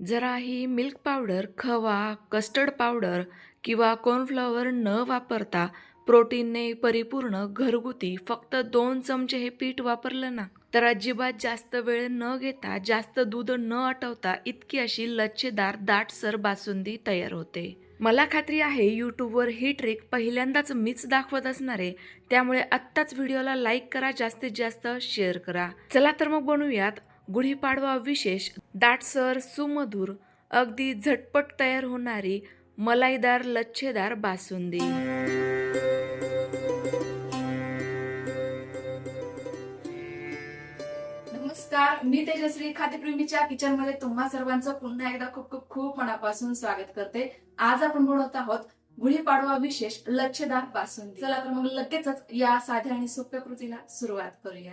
जराही milk powder खवा custard powder किंवा कॉर्नफ्लॉवर न वापरता प्रोटीनने परिपूर्ण घरगुती फक्त दोन चमचे हे पीठ वापरलं ना तर अजिबात जास्त वेळ न घेता जास्त दूध न आटवता इतकी अशी लच्छेदार दाटसर बासुंदी तयार होते. मला खात्री आहे यूट्यूबवर ही ट्रिक पहिल्यांदाच मीच दाखवत असणार आहे त्यामुळे आत्ताच व्हिडिओला लाईक करा जास्तीत जास्त शेअर करा. चला तर मग बनवूयात गुढीपाडवा विशेष दाटसर सुमधुर अगदी झटपट तयार होणारी मलाईदार लच्छेदार बासुंदी. नमस्कार मी तेजश्री खाद्यप्रेमीच्या किचनमध्ये तुम्हा सर्वांचं पुन्हा एकदा खूप खूप खूप मनापासून स्वागत करते. आज आपण बनवत आहोत गुढीपाडवा विशेष लच्छेदार बासुंदी. चला तर मग लगेचच या साध्या आणि सोप्या कृतीला सुरुवात करूया.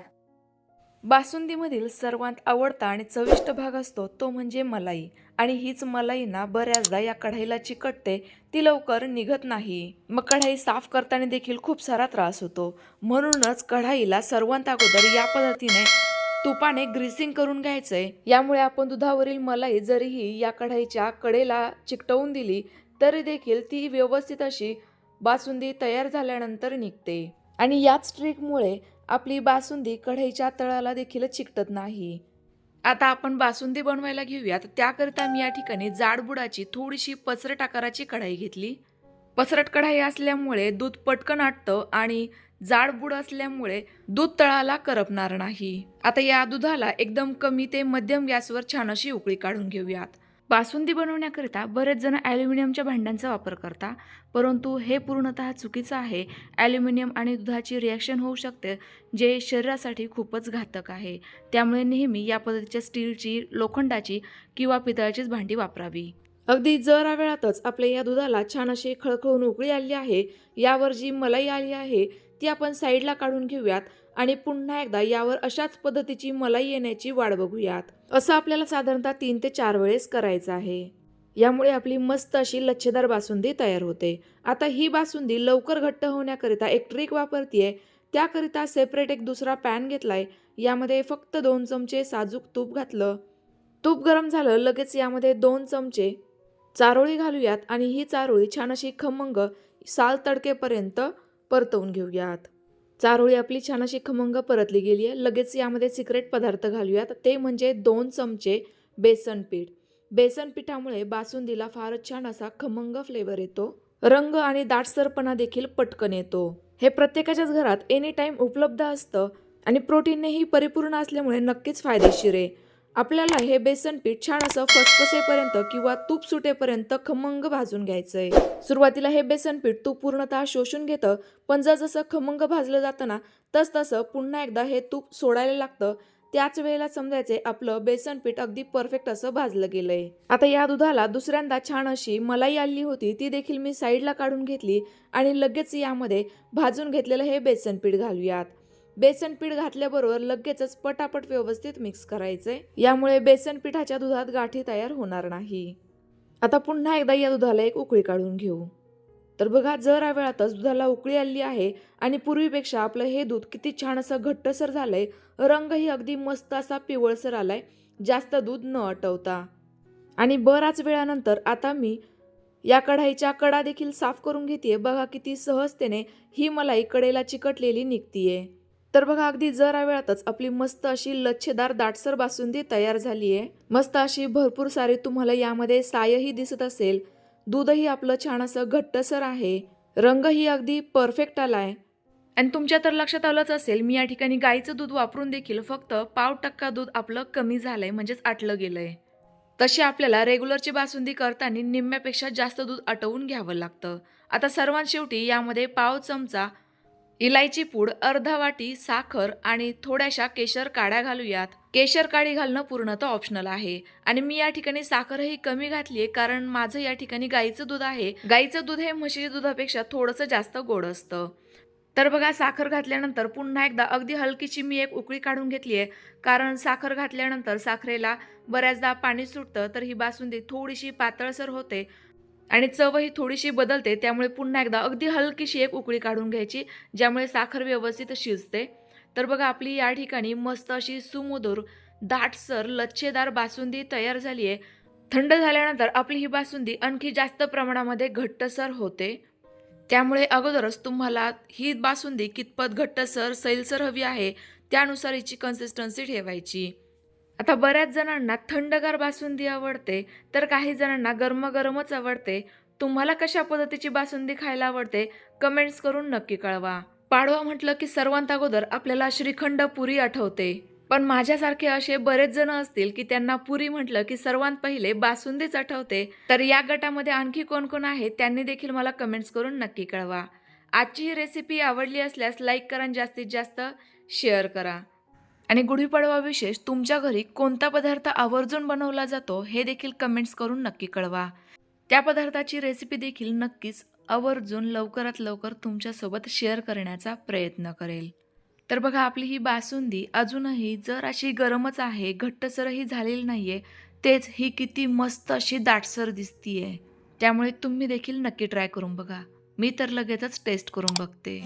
बासुंदीमधील सर्वात आवडता आणि चविष्ट भाग असतो तो म्हणजे मलाई. आणि हीच मलाई ना बऱ्याचदा या कढाईला चिकटते ती लवकर निघत नाही. मग कढाई साफ करताना देखील खूप सारा त्रास होतो. म्हणूनच कढाईला सर्वात अगोदर या पद्धतीने तुपाने ग्रीसिंग करून घ्यायचंय. यामुळे आपण दुधावरील मलाई जरीही या कढाईच्या कडेला चिकटवून दिली तरी देखील ती व्यवस्थित अशी बासुंदी तयार झाल्यानंतर निघते. आणि याच ट्रिकमुळे आपली बासुंदी कढईच्या तळाला देखील चिकटत नाही. आता आपण बासुंदी बनवायला घेऊयात त्याकरिता मी या ठिकाणी जाडबुडाची थोडीशी पसरट आकाराची कढाई घेतली. पसरट कढाई असल्यामुळे दूध पटकन आटतं आणि जाडबुड असल्यामुळे दूध तळाला करपणार नाही. आता या दुधाला एकदम कमी ते मध्यम गॅसवर छान अशी उकळी काढून घेऊयात. बासुंदी बनवण्याकरिता बरेच जण ॲल्युमिनियमच्या भांड्यांचा वापर करता परंतु हे पूर्णतः चुकीचं आहे. ॲल्युमिनियम आणि दुधाची रिॲक्शन होऊ शकते जे शरीरासाठी खूपच घातक आहे. त्यामुळे नेहमी या पद्धतीच्या स्टीलची लोखंडाची किंवा पितळाचीच भांडी वापरावी. अगदी जरा वेळातच आपल्या या दुधाला छान अशी खळखळून उकळी आली आहे. यावर जी मलाई आली आहे ती आपण साईडला काढून घेऊयात आणि पुन्हा एकदा यावर अशाच पद्धतीची मलाई येण्याची वाट बघूयात. असं आपल्याला साधारणतः तीन ते चार वेळेस करायचं आहे. यामुळे आपली मस्त अशी लच्छेदार बासुंदी तयार होते. आता ही बासुंदी लवकर घट्ट होण्याकरिता एक ट्रिक वापरतीये. त्याकरिता सेपरेट एक दुसरा पॅन घेतलाय. यामध्ये फक्त दोन चमचे साजूक तूप घातलं. तूप गरम झालं लगेच यामध्ये दोन चमचे चारोळी घालूयात आणि ही चारोळी छान अशी खमंग साल तडकेपर्यंत परतवून घेऊयात. चारोळी आपली छान अशी खमंग परतली गेली आहे. लगेच यामध्ये सिक्रेट पदार्थ घालूयात. ते म्हणजे दोन चमचे बेसन पीठ. बेसन पिठामुळे बासुंदीला फारच छान असा खमंग फ्लेवर येतो. रंग आणि दाटसरपणा देखील पटकन येतो. हे प्रत्येकाच्याच घरात एनी टाईम उपलब्ध असतं आणि प्रोटीननेही परिपूर्ण असल्यामुळे नक्कीच फायदेशीर आहे. आपल्याला हे बेसन पीठ छान असं फसफसेपर्यंत किंवा तूप सुटेपर्यंत खमंग भाजून घ्यायचंय. सुरुवातीला हे बेसन पीठ तूप पूर्णतः शोषून घेतं पण जसं खमंग भाजलं जातं ना तस तसं पुन्हा एकदा हे तूप सोडायला लागतं. त्याच वेळेला समजायचे आपलं बेसन पीठ अगदी परफेक्ट असं भाजलं गेलंय. आता या दुधाला दुसऱ्यांदा छान अशी मलाई आली होती ती देखील मी साईडला काढून घेतली आणि लगेच यामध्ये भाजून घेतलेलं हे बेसन पीठ घालूयात. बेसन पीठ घातल्याबरोबर लगेचच पटापट व्यवस्थित मिक्स करायचे. यामुळे बेसन पिठाच्या दुधात गाठी तयार होणार नाही. आता पुन्हा एकदा या दुधाला एक उकळी काढून घेऊ. तर बघा जरा वेळातच दुधाला उकळी आली आहे आणि पूर्वीपेक्षा आपलं हे दूध किती छान असं घट्टसर झालंय. रंगही अगदी मस्त असा पिवळसर आलाय. जास्त दूध न आटवता. आणि बराच वेळानंतर आता मी या कढाईच्या कडा देखील साफ करून घेते बघा किती सहजतेने ही मलाई कडेला चिकटलेली निघतीये. तर बघा अगदी जरा वेळातच आपली मस्त अशी लच्छेदार दाटसर बासुंदी तयार झाली आहे. मस्त अशी भरपूर सारी तुम्हाला यामध्ये सायही दिसत असेल. दूधही आपलं छान असं घट्टसर आहे. रंगही अगदी परफेक्ट आलाय. आणि तुमच्या तर लक्षात आलंच असेल मी या ठिकाणी गाईचं दूध वापरून देखील फक्त पाव टक्का दूध आपलं कमी झालंय म्हणजेच आटलं गेलंय. तशी आपल्याला रेग्युलरची बासुंदी करताना निम्म्यापेक्षा जास्त दूध आटवून घ्यावं लागतं. आता सर्वात शेवटी यामध्ये पाव चमचा इलायची पूड अर्धा वाटी साखर आणि थोड्याशा केशर काड्या घालूयात. केशर काडी घालणं पूर्णतः ऑप्शनल आहे. आणि मी या ठिकाणी साखरही कमी घातली आहे कारण माझं या ठिकाणी गाईचं दूध आहे. गाईचं दूध हे म्हशीच्या दुधापेक्षा थोडंसं जास्त गोड असतं. तर बघा साखर घातल्यानंतर पुन्हा एकदा अगदी हलकीची मी एक उकळी काढून घेतली आहे कारण साखर घातल्यानंतर साखरेला बऱ्याचदा पाणी सुटतं तर ही बासुंदी थोडीशी पातळसर होते. आणि चवही थोडीशी बदलते त्यामुळे पुन्हा एकदा अगदी हलकीशी एक उकळी काढून घ्यायची ज्यामुळे साखर व्यवस्थित शिजते. तर बघा आपली या ठिकाणी मस्त अशी सुमधुर दाटसर लच्छेदार बासुंदी तयार झाली आहे थंड झाल्यानंतर आपली ही बासुंदी आणखी जास्त प्रमाणामध्ये घट्टसर होते. त्यामुळे अगोदरच तुम्हाला ही बासुंदी कितपत घट्टसर सैलसर हवी आहे त्यानुसार हिची कन्सिस्टन्सी ठेवायची. आता बऱ्याच जणांना थंडगार बासुंदी आवडते तर काही जणांना गरमागरमच आवडते. तुम्हाला कशा पद्धतीची बासुंदी खायला आवडते? कमेंट्स करून नक्की कळवा. पाडवा म्हटलं की सर्वांत अगोदर आपल्याला श्रीखंड पुरी आठवते. पण माझ्यासारखे असे बरेच जण असतील की त्यांना पुरी म्हटलं की सर्वांत पहिले बासुंदीच आठवते. तर या गटामध्ये आणखी कोण कोण आहे त्यांनी देखील मला कमेंट्स करून नक्की कळवा. आजची ही रेसिपी आवडली असल्यास लाईक करा जास्तीत जास्त शेअर करा. आणि गुढीपाडवा विशेष तुमच्या घरी कोणता पदार्थ आवर्जून बनवला जातो हे देखील कमेंट्स करून नक्की कळवा. त्या पदार्थाची रेसिपी देखील नक्कीच आवर्जून लवकरात लवकर तुमच्यासोबत शेअर करण्याचा प्रयत्न करेल. तर बघा आपली ही बासुंदी अजूनही जर अशी गरमच आहे घट्टसरही झालेली नाहीये तेच ही किती मस्त अशी दाटसर दिसतीये. त्यामुळे तुम्ही देखील नक्की ट्राय करून बघा. मी तर लगेचच टेस्ट करून बघते.